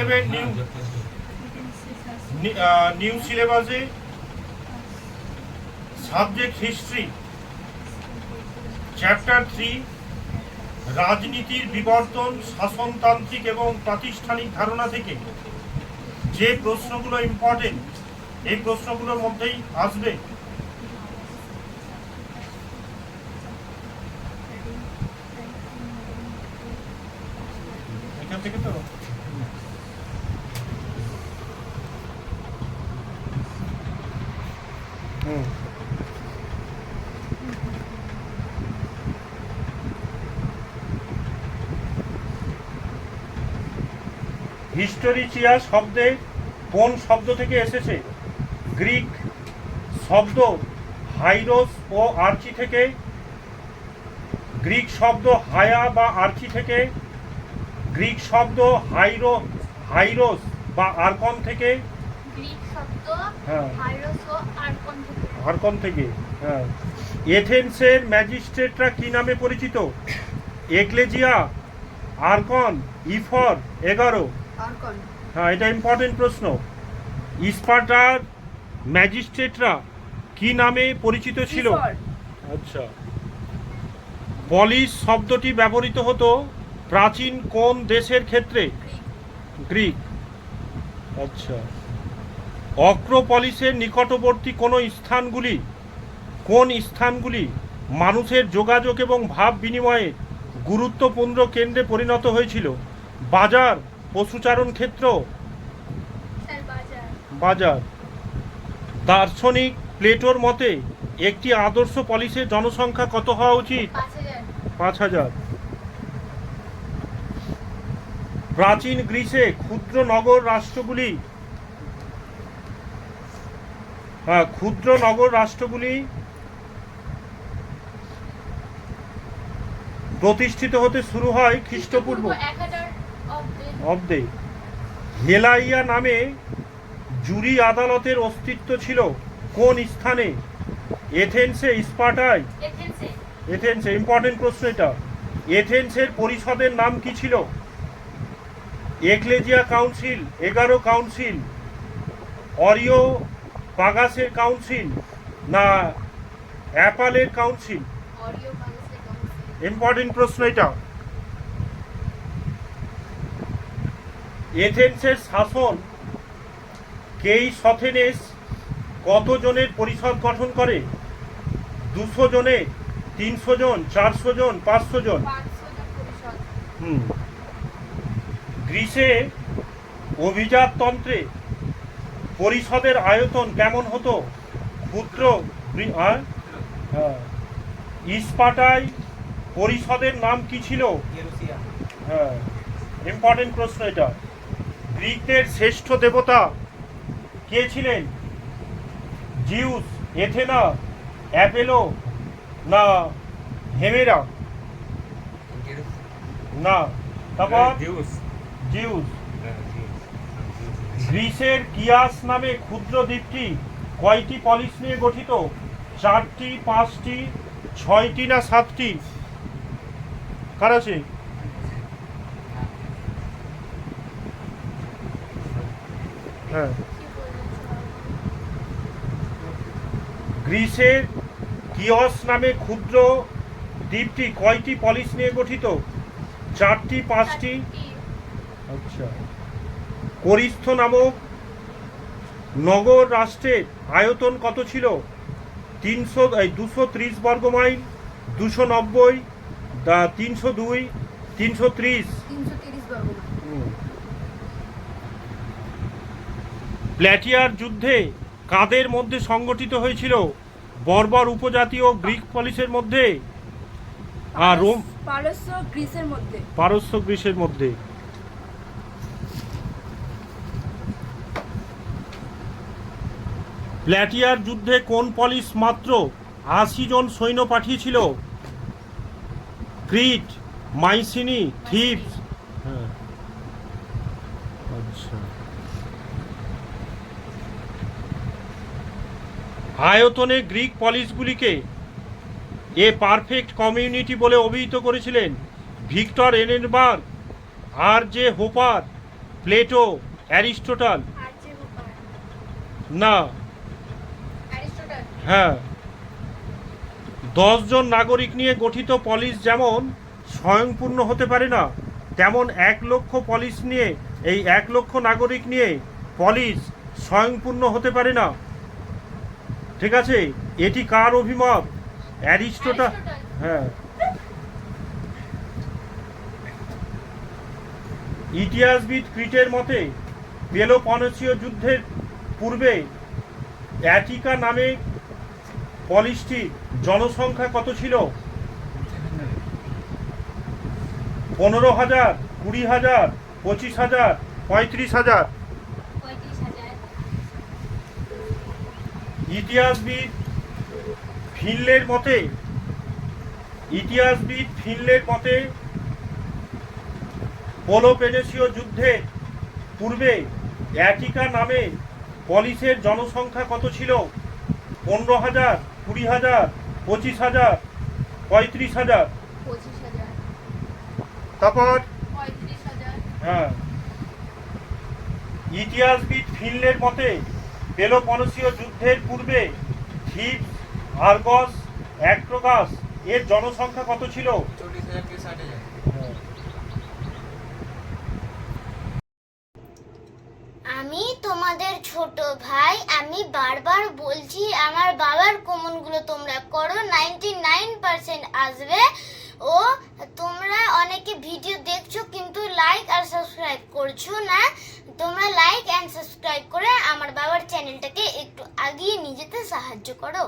Eleven new new সিলেবাসে subject history, chapter three, রাজনীতির বিবর্তন, শাসনতান্ত্রিক এবং প্রাতিষ্ঠানিক ধারণা থেকে যে প্রশ্নগুলো ইম্পর্টেন্ট এই প্রশ্নগুলোর মধ্যেই আসবে। এখান থেকে তো হিস্টোরিচিয়া শব্দে কোন শব্দ থেকে এসেছে? গ্রিক শব্দ হাইরোস ও আর্চি থেকে গ্রিক শব্দ হায়া বা আর্চি থেকে গ্রিক শব্দ হাইরো হাইরোস বা আরকন থেকে। হ্যাঁ। আর্কন থেকে হ্যাঁ। এথেন্সের ম্যাজিস্ট্রেটরা কি নামে পরিচিত? এক্লেজিয়া আরকন ইফর এগারো। হ্যাঁ এটা ইম্পর্টেন্ট প্রশ্ন। ইস্পার্টার ম্যাজিস্ট্রেটরা কি নামে পরিচিত ছিল? আচ্ছা। পলিশ শব্দটি ব্যবহৃত হতো প্রাচীন কোন দেশের ক্ষেত্রে? গ্রিক। আচ্ছা। অক্রোপলিসের নিকটবর্তী কোনো স্থানগুলি? কোন স্থানগুলি মানুষের যোগাযোগ এবং ভাব বিনিময়ে গুরুত্বপূর্ণ কেন্দ্রে পরিণত হয়েছিল? বাজার পশুচারণ ক্ষেত্র? বাজার। দার্শনিক প্লেটোর মতে একটি আদর্শ পলিসের জনসংখ্যা কত হওয়া উচিত? পাঁচ হাজার। প্রাচীন গ্রিসে ক্ষুদ্র নগর রাষ্ট্রগুলি হ্যাঁ ক্ষুদ্র নগর রাষ্ট্রগুলি প্রতিষ্ঠিত হতে শুরু হয় খ্রিস্টপূর্ব। অব্দে হেলাইয়া নামে জুরি আদালতের অস্তিত্ব ছিল। কোন স্থানে? এথেন্সে স্পার্টায় এথেন্সে ইম্পর্টেন্ট প্রশ্ন এটা। এথেন্সের পরিষদের নাম কি ছিল? একলেজিয়া কাউন্সিল এগারো কাউন্সিল অরিও পাগাসের কাউন্সিল না অ্যাপালের কাউন্সিল কাউন্সিল ইম্পর্টেন্ট প্রশ্ন এটা। এথেন্সের শাসন কেই সথেনেস কতজনের পরিষদ গঠন করে? দুশো জনে তিনশো জন চারশো জন পাঁচশো জন? হুম। গ্রিসে অভিজাততন্ত্রে পরিষদের আয়তন কেমন হতো? ক্ষুদ্র হ্যাঁ ইস্পাটায় পরিষদের নাম কি ছিল? হ্যাঁ ইম্পর্টেন্ট প্রশ্ন এটা। গ্রিকদের শ্রেষ্ঠ দেবতা কে ছিলেন? জিউস এথেনা অ্যাপেলো না হেমেরা? না তারপর জিউস। গ্রিসের কিয়াস নামে ক্ষুদ্র দ্বীপটি কয়টি পলিস নিয়ে গঠিত? চারটি পাঁচটি ছয়টি না সাতটি? কার আছে? হ্যাঁ। গ্রিসের কিয়স নামে ক্ষুদ্র দ্বীপটি কয়টি পলিস নিয়ে গঠিত? চারটি পাঁচটি? আচ্ছা। করিস্থ নামক নগর রাষ্ট্রের আয়তন কত ছিল? তিনশো দুশো ত্রিশ বর্গ মাইল দুশো নব্বই তিনশো দুই তিনশো ত্রিশ তিনশো তিরিশ বর্গ প্ল্যাটিয়ার যুদ্ধে কাদের মধ্যে সংগঠিত হয়েছিল? বর্বর উপজাতি ও গ্রিক পলিসের মধ্যে? আর রোম পারস্য গ্রিসের মধ্যে। পারস্য গ্রীসের মধ্যে। প্ল্যাটিয়ার যুদ্ধে কোন পলিস মাত্র আশি জন সৈন্য পাঠিয়েছিল? ক্রিট মাইসিনি থিপস। হ্যাঁ আচ্ছা। আয়তনে গ্রিক পলিসগুলিকে এ পারফেক্ট কমিউনিটি বলে অভিহিত করেছিলেন। Victor Ehrenberg R J Hopper, Plato, Aristotle. না। হ্যাঁ। দশজন নাগরিক নিয়ে গঠিত পলিস যেমন স্বয়ংপূর্ণ হতে পারে না, তেমন এক লক্ষ পলিস নিয়ে, এই এক লক্ষ নাগরিক নিয়ে পলিস স্বয়ংপূর্ণ হতে পারে না। ঠিক আছে? এটি কার অভিমত? অ্যারিস্টোটা হ্যাঁ। ইতিহাসবিদ ক্রিটের মতে পেলোপনেসীয় যুদ্ধের পূর্বে অ্যাটিকা নামে পলিশটির জনসংখ্যা কত ছিল? পনেরো হাজার কুড়ি হাজার পঁচিশ হাজার পঁয়ত্রিশ হাজার পঁয়ত্রিশ হাজার ইতিহাসবিদ ফিনলের মতে ইতিহাসবিদ ফিনলের মতে পোলোপেনেসীয় যুদ্ধের পূর্বে অ্যাটিকা নামে পলিসের জনসংখ্যা কত ছিল? পনেরো হাজার কুড়ি হাজার পঁচিশ হাজার পঁয়ত্রিশ হাজার। তারপর? হ্যাঁ। ইতিহাসবিদ ফিনলের মতে পেলোপনেসীয় যুদ্ধের পূর্বে থিপস আর্গস অ্যাক্ট্রোগাস এর জনসংখ্যা কত ছিল? আমি তোমাদের ছোট ভাই, আমি বারবার বলছি, আমার বাবার কমনগুলো তোমরা করো নাইনটি নাইন পার্সেন্ট আসবে। ও, তোমরা অনেকে ভিডিও দেখছ, কিন্তু লাইক আর সাবস্ক্রাইব করছ না। তোমরা লাইক অ্যান্ড সাবস্ক্রাইব বাবার চ্যানেলটাকে একটু আগিয়ে নিয়ে যেতে সাহায্য করো।